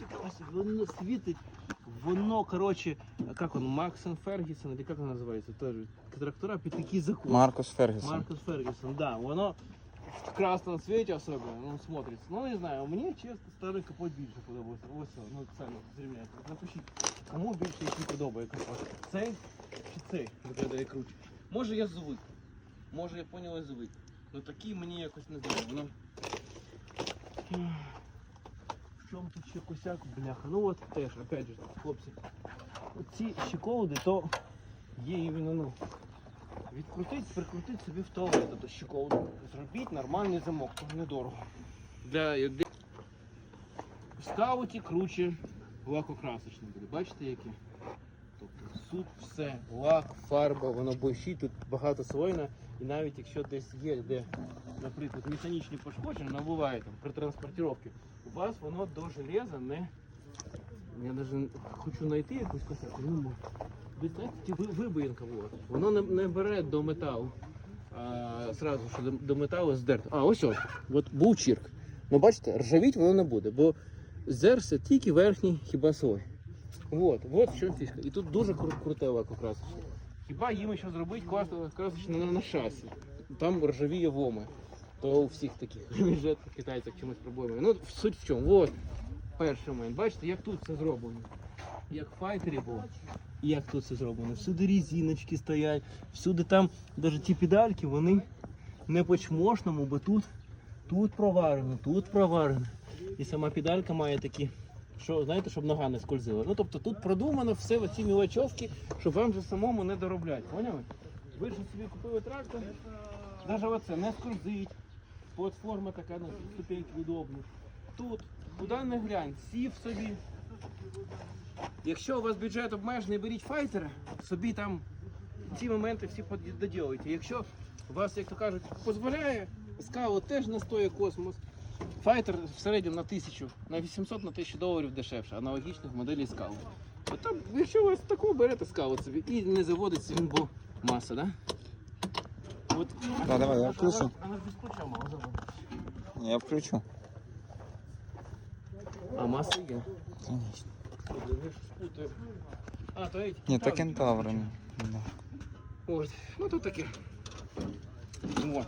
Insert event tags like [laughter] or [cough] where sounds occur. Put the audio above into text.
чекай, ось воно світить, воно, короче, как он, Максон Фергюсон, или как он называется, тоже, трактора під такий закон. Маркус Фергюсон. Маркус Фергюсон, да, воно в красном цвете особенно, ну, смотрится. Ну, не знаю, мені, чесно, старий капот більше подобається. Ось, ну, самі зрівняйте. Напишіть, кому більше який подобає капот. Цей чи цей виглядає круче. Може я звик, може я поняв я звик. Ну такий мені якось не знаю, воно... М, В чому тут ще бляха? Ну от теж, опять же, хлопці. Ці щеколди, то є іменно, ну, Відкрутить, прикрутить собі в туалет, тобто щеколду. Зробіть нормальний замок, то недорого. Для. В скауті круче лакокрасочний буде. Бачите які? Тобто суд, все, лак, фарба, воно блищить, тут багато слойна. І навіть якщо десь є, де, наприклад, механічні пошкодження, воно буває там при транспортировці, у вас воно до железа не. Я навіть хочу знайти якусь косяку, знаєте, ті вибоїнка була. Воно не, не бере до металу. А, сразу, що до, до металу здерто. А, ось ось. От був чірк. Ну бачите, ржавіть воно не буде, бо здерся тільки верхній хіба слой. Вот, вот в фішка. І тут дуже кру- круте лакокрасочне. Хіба їм ще зробити класно красочне на, на шасі. Там ржавіє воми. То у всіх таких [laughs] бюджетних китайцях чимось проблемою. Ну, суть в чому. Вот. Перший момент. Бачите, як тут це зроблено. Як в файтері було. Як тут це зроблено? Всюди різиночки стоять, всюди там, навіть ті педальки, вони не по-чмошному, бо тут, тут проварено, тут проварено. І сама педалька має такі, що, знаєте, щоб нога не скользила. Ну тобто тут продумано все оці мілочовки, щоб вам же самому не доробляти. Поняли? Ви ж собі купили трактор, навіть оце не скользить. Платформа така на ступеньки удобні. Тут, куди не глянь, сів собі, Якщо у вас бюджет обмежений, беріть файтера, собі там ці моменти всі доділуйте. Якщо у вас, як то кажуть, дозволяє, скаут теж не стоїть космос. Файтер в середньому на тисячу, на 800 на 1000 доларів дешевше, аналогічних моделей. Там, якщо у вас такого берете скаут собі і не заводиться він, бо маса, да? От, Да, давай, я включу. Вона ж без ключа мала заводитися. Я включу. А маса є. Конечно. Блін, я ж спутаю. А, то эти. Ні, то кентаври. кентаври. Да. Ось, ну тут таке. Вот.